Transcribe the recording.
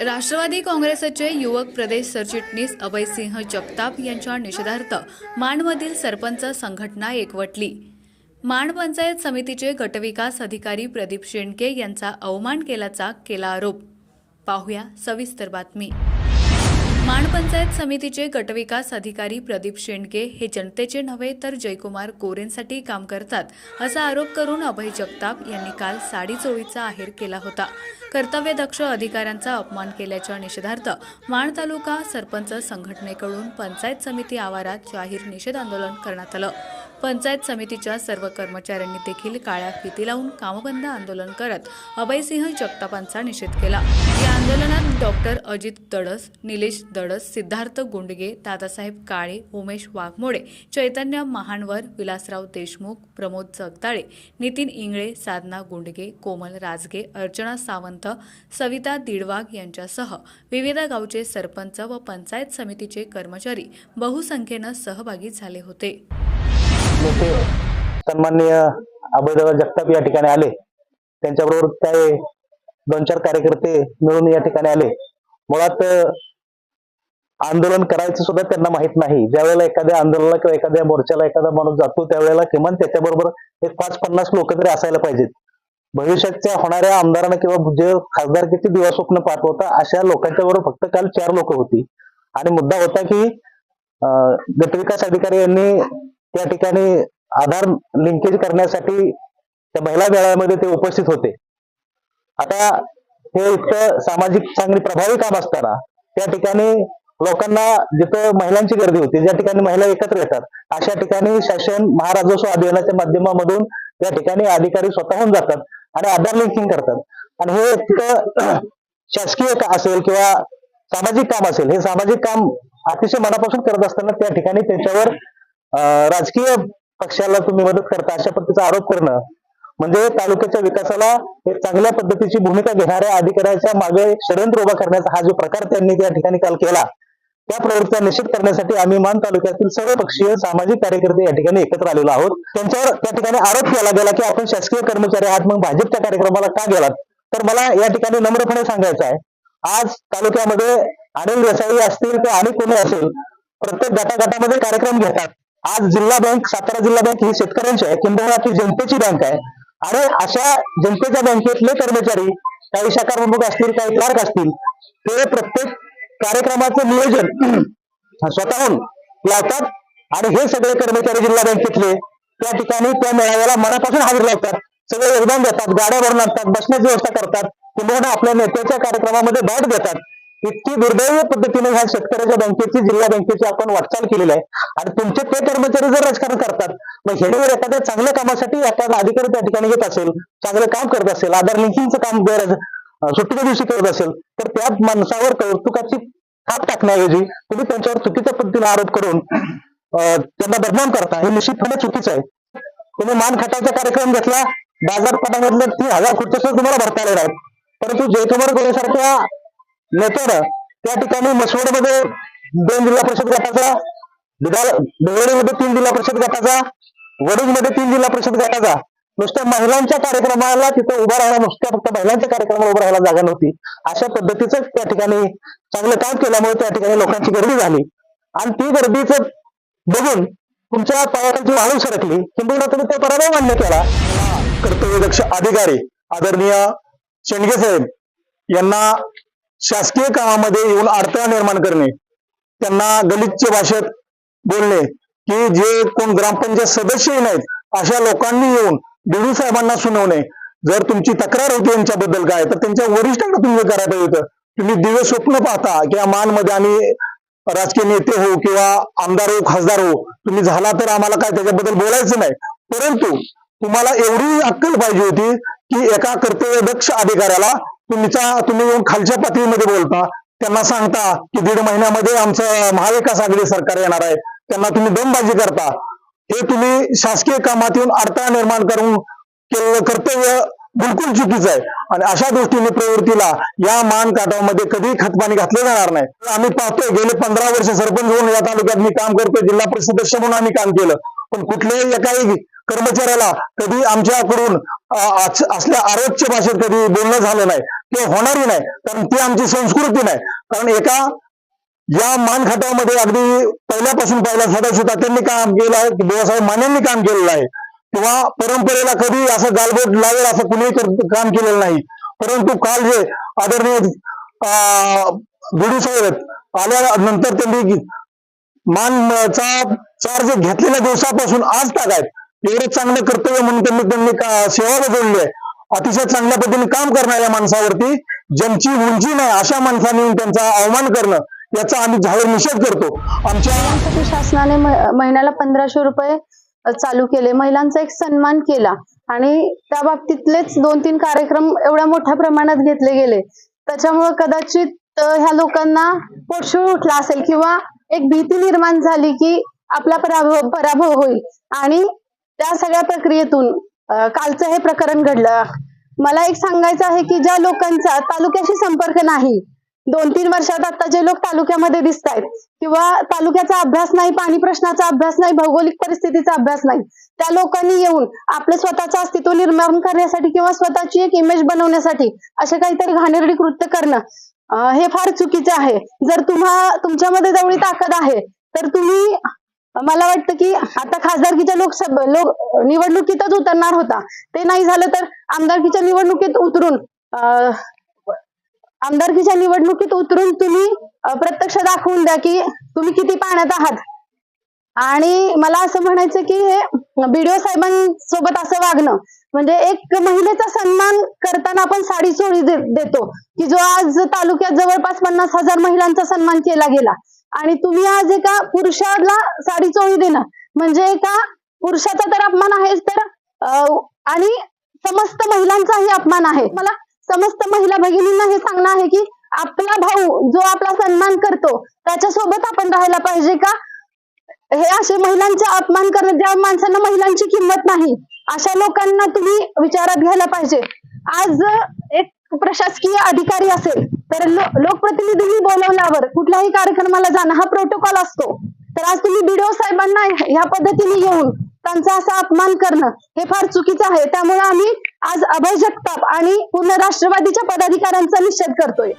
राष्ट्रवादी काँग्रेसचे युवक प्रदेश सरचिटणीस अभयसिंह जगताप यांच्या निषेधार्थ माणमधील सरपंच संघटना एकवटली. माण पंचायत समितीचे गटविकास अधिकारी प्रदीप शेंडके यांचा अवमान केल्याचा केला आरोप. पाहूया सविस्तर बातमी. माणपंचायत समितीचे गटविकास अधिकारी प्रदीप शेंडके हे जनतेचे नव्हे तर जयकुमार गोरेंसाठी काम करतात असा आरोप करून अभय जगताप यांनी काल साडी चोळीचा आहेर केला होता. कर्तव्यदक्ष अधिकाऱ्यांचा अपमान केल्याच्या निषेधार्थ माण तालुका सरपंच संघटनेकडून पंचायत समिती आवारात जाहीर निषेध आंदोलन करण्यात आलं. पंचायत समितीच्या सर्व कर्मचाऱ्यांनी देखील काळ्या फिती लावून कामबंद आंदोलन करत अभयसिंह जगतापांचा निषेध केला. या आंदोलनात डॉक्टर अजित दडस निलेश दडस सिद्धार्थ गुंडगे दादासाहेब काळे उमेश वाघमोडे चैतन्य महानवर विलासराव देशमुख प्रमोद जगदाळे नितीन इंगळे साधना गुंडगे कोमल राजगे अर्चना सावंत सविता दिडवाग यांच्यासह विविध गावचे सरपंच व पंचायत समितीचे कर्मचारी बहुसंख्येनं सहभागी झाले होते. नेते सन्माननीय अभयदादा जगताप या ठिकाणी आले. त्यांच्याबरोबर काय दोन चार कार्यकर्ते मिळून या ठिकाणी आले. मुळात आंदोलन करायचं सुद्धा त्यांना माहीत नाही. ज्यावेळेला एखाद्या आंदोलनाला किंवा एखाद्या मोर्चाला एखादा माणूस जातो त्यावेळेला किमान त्याच्याबरोबर एक पाच पन्नास लोक तरी असायला पाहिजेत. भविष्याच्या होणाऱ्या आमदारांना किंवा जे खासदारकीचे दिवा स्वप्न पाहत होता अशा लोकांच्या बरोबर फक्त काल चार लोक होती. आणि मुद्दा होता की गटविकास अधिकारी यांनी त्या ठिकाणी आधार लिंकेज करण्यासाठी त्या महिला मेळाव्यामध्ये ते उपस्थित होते. आता हे इतकं सामाजिक चांगली प्रभावी काम असताना त्या ठिकाणी लोकांना जिथं महिलांची गर्दी होती ज्या ठिकाणी महिला एकत्र येतात अशा ठिकाणी शासन महाराजस्व अभियानाच्या माध्यमामधून त्या ठिकाणी अधिकारी स्वतःहून जातात आणि आधार लिंकिंग करतात. आणि हे इतकं शासकीय असेल किंवा सामाजिक काम असेल हे सामाजिक काम अतिशय मनापासून करत असताना त्या ठिकाणी त्यांच्यावर राजकीय पक्षाला तुम्ही मदत करता अशा पद्धतीचा आरोप करणं म्हणजे तालुक्याच्या विकासाला एक चांगल्या पद्धतीची भूमिका घेणाऱ्या अधिकाऱ्याच्या मागे षडयंत्र उभा करण्याचा हा जो प्रकार त्यांनी त्या ठिकाणी काल केला त्या प्रवृत्तीचा निषेध करण्यासाठी आम्ही मान तालुक्यातील सर्व पक्षीय सामाजिक कार्यकर्ते या ठिकाणी एकत्र आलेलो आहोत. त्यांच्यावर त्या ठिकाणी आरोप केला गेला की आपण शासकीय कर्मचारी आहात मग भाजपच्या कार्यक्रमाला का गेलात? तर मला या ठिकाणी नम्रपणे सांगायचं आहे आज तालुक्यामध्ये अनिल देसाई असतील किंवा आणि कोणी असेल प्रत्येक गटागटामध्ये कार्यक्रम घेतात. आज जिल्हा बँक सातारा जिल्हा बँक ही शेतकऱ्यांची आहे. किंबहुना ती जनतेची बँक आहे. आणि अशा जनतेच्या बँकेतले कर्मचारी काही शाखा प्रमुख असतील काही क्लार्क असतील ते प्रत्येक कार्यक्रमाचं नियोजन स्वतःहून लावतात. आणि हे सगळे कर्मचारी जिल्हा बँकेतले त्या ठिकाणी त्या मेळाव्याला मनापासून हजर लावतात. सगळे योगदान देतात. गाड्या भरून आणतात. बसण्याची व्यवस्था करतात. किंबहुना आपल्या नेत्याच्या कार्यक्रमामध्ये भेट देतात इतकी दुर्दैव पद्धतीने ह्या शेतकऱ्याच्या बँकेची जिल्हा बँकेची आपण वाटचाल केलेली आहे. आणि तुमचे ते कर्मचारी जर राजकारण करतात मग हे एखाद्या चांगल्या कामासाठी एखादा अधिकारी त्या ठिकाणी येत असेल चांगलं काम करत असेल आधार लिंकिंगचं काम गरज सुट्टीच्या दिवशी करत असेल तर त्या माणसावर कौतुकाची थाप टाकण्याऐवजी तुम्ही त्यांच्यावर चुकीच्या पद्धतीने आरोप करून त्यांना बदनाम करता. हे निश्चितपणे चुकीचं आहे. तुम्ही मान खटाचा कार्यक्रम घेतला बाजारपटामधलं तीन हजार खुर्च्या तुम्हाला भरता आले नाहीत परंतु जयकुमार गोरेसारख्या नेत्यानं त्या ठिकाणी मसवडमध्ये दोन जिल्हा परिषद गटाचा मध्ये तीन जिल्हा परिषद गटाचा वडूजमध्ये तीन जिल्हा परिषद गटाचा. नुसत्या महिलांच्या कार्यक्रमाला तिथं उभा राहायला नुसत्या फक्त महिलांच्या कार्यक्रमाला उभं राहायला जागा नव्हती. अशा पद्धतीचं त्या ठिकाणी चांगलं काम केल्यामुळे त्या ठिकाणी लोकांची गर्दी झाली. आणि ती गर्दीचं बघून तुमच्या पायाखालची वाळू सरकली. किंबहुना तुम्ही तो पराभव मान्य केला. कर्तव्यदक्ष अधिकारी आदरणीय शेंडगे साहेब यांना शासकीय कामामध्ये येऊन अडथळा निर्माण करणे त्यांना गलिच्छ भाषेत बोलणे की जे कोण ग्रामपंचायत सदस्यही नाहीत अशा लोकांनी येऊन बिडू साहेबांना सुनावणे. जर तुमची तक्रार होती यांच्याबद्दल काय तर त्यांच्या वरिष्ठांना तुम्ही करायचं करायला होतं. तुम्ही दिव्य स्वप्न पाहता किंवा मानमध्ये आम्ही राजकीय नेते हो किंवा आमदार हो खासदार हो तुम्ही झाला तर आम्हाला काय त्याच्याबद्दल बोलायचं नाही. परंतु तुम्हाला एवढी अक्कल पाहिजे होती की एका कर्तव्यदक्ष अधिकाऱ्याला तुमचा तुम्ही येऊन खालच्या पातळीमध्ये बोलता. त्यांना सांगता की दीड महिन्यामध्ये आमचं महाविकास आघाडी सरकार येणार आहे. त्यांना तुम्ही दमबाजी करता. हे तुम्ही शासकीय कामात येऊन अडथळा निर्माण करून केलेलं कर्तव्य बिलकुल चुकीचं आहे. आणि अशा दृष्टीने प्रवृत्तीला या मान काठामध्ये कधी खतपाणी घातलं जाणार नाही. आम्ही पाहतोय गेले पंधरा वर्ष सरपंच म्हणून या तालुक्यात मी काम करतोय जिल्हा परिषद सदस्य म्हणून आम्ही काम केलं. पण कुठल्याही एकाही कर्मचाऱ्याला कधी आमच्याकडून असल्या आरोग्य भाषेत कधी बोलणं झालं नाही किंवा होणारही नाही कारण ती आमची संस्कृती नाही. कारण एका या मानखट्यामध्ये अगदी पहिल्यापासून पहिला सदाशिव त्यांनी काम केलं आहे बाबासाहेब मान्यांनी काम केलेलं आहे. किंवा परंपरेला कधी असं गालबोट लावेल असं कुणीही काम केलेलं नाही. परंतु काल जे आदरणीय गुरु साहेब आल्यानंतर त्यांनी मानचा चार्ज घेतलेल्या दिवसापासून आज तागायत एवढं चांगलं कर्तव्य म्हणून त्यांनी त्यांनी सेवा बजावली आहे. अतिशय चांगल्या पद्धतीने काम करणाऱ्या माणसावरती. ज्यांची उंची नाही अशा माणसाने त्यांचा अवमान करणं याचा आम्ही जाहीर निषेध करतो. आमच्या शासनाने महिन्याला पंधराशे रुपये चालू केले. महिलांचा एक सन्मान केला. आणि त्या बाबतीतलेच दोन तीन कार्यक्रम एवढ्या मोठ्या प्रमाणात घेतले गेले. त्याच्यामुळे कदाचित ह्या लोकांना पोटशूळ उठला असेल किंवा एक भीती निर्माण झाली की आपला पराभव पराभव होईल. आणि त्या सगळ्या प्रक्रियेतून कालचं हे प्रकरण घडलं. मला एक सांगायचं आहे की ज्या लोकांचा तालुक्याशी संपर्क नाही दोन तीन वर्षात आता जे लोक तालुक्यामध्ये दिसत आहेत किंवा तालुक्याचा अभ्यास नाही पाणी प्रश्नाचा अभ्यास नाही भौगोलिक परिस्थितीचा अभ्यास नाही त्या लोकांनी येऊन आपलं स्वतःचं अस्तित्व निर्माण करण्यासाठी किंवा स्वतःची एक इमेज बनवण्यासाठी असे काहीतरी घाणेरडी कृत्य करणं हे फार चुकीचं आहे. जर तुम्हा तुमच्यामध्ये जेवढी ताकद आहे तर तुम्ही मला वाटतं की आता खासदारकीच्या लोकसभा लोक निवडणुकीतच उतरणार होता. ते नाही झालं तर आमदारकीच्या निवडणुकीत उतरून अं, आमदारकीच्या निवडणुकीत उतरून तुम्ही प्रत्यक्ष दाखवून द्या की तुम्ही किती पाण्यात आहात. आणि मला असं म्हणायचं की हे बीडीओ साहेबांसोबत असं वागणं म्हणजे एक महिलेचा सन्मान करताना आपण साडी चोळी दे- देतो की जो आज तालुक्यात जवळपास पन्नास हजार महिलांचा सन्मान केला गेला. आणि तुम्ही आज एका पुरुषाला साडी चोळी देणं म्हणजे एका पुरुषाचा तर अपमान आहेच तर आणि समस्त महिलांचाही अपमान आहे. मला समस्त महिला भगिनींना हे सांगणं आहे की आपला भाऊ जो आपला सन्मान करतो त्याच्यासोबत आपण राहायला पाहिजे का? हे असे महिलांचे अपमान करणं ज्या माणसांना महिलांची किंमत नाही अशा लोकांना तुम्ही विचारात घ्यायला पाहिजे. आज एक प्रशासकीय अधिकारी असेल तर लो- लोकप्रतिनिधींनी बोलवल्यावर कुठल्याही कार्यक्रमाला जाणं हा प्रोटोकॉल असतो. तर आज तुम्ही बीडीओ साहेबांना ह्या पद्धतीने येऊन त्यांचा असा अपमान करणं हे फार चुकीचं आहे. त्यामुळे आम्ही आज अभय जगताप आणि पूर्ण राष्ट्रवादीच्या पदाधिकाऱ्यांचा निषेध करतोय.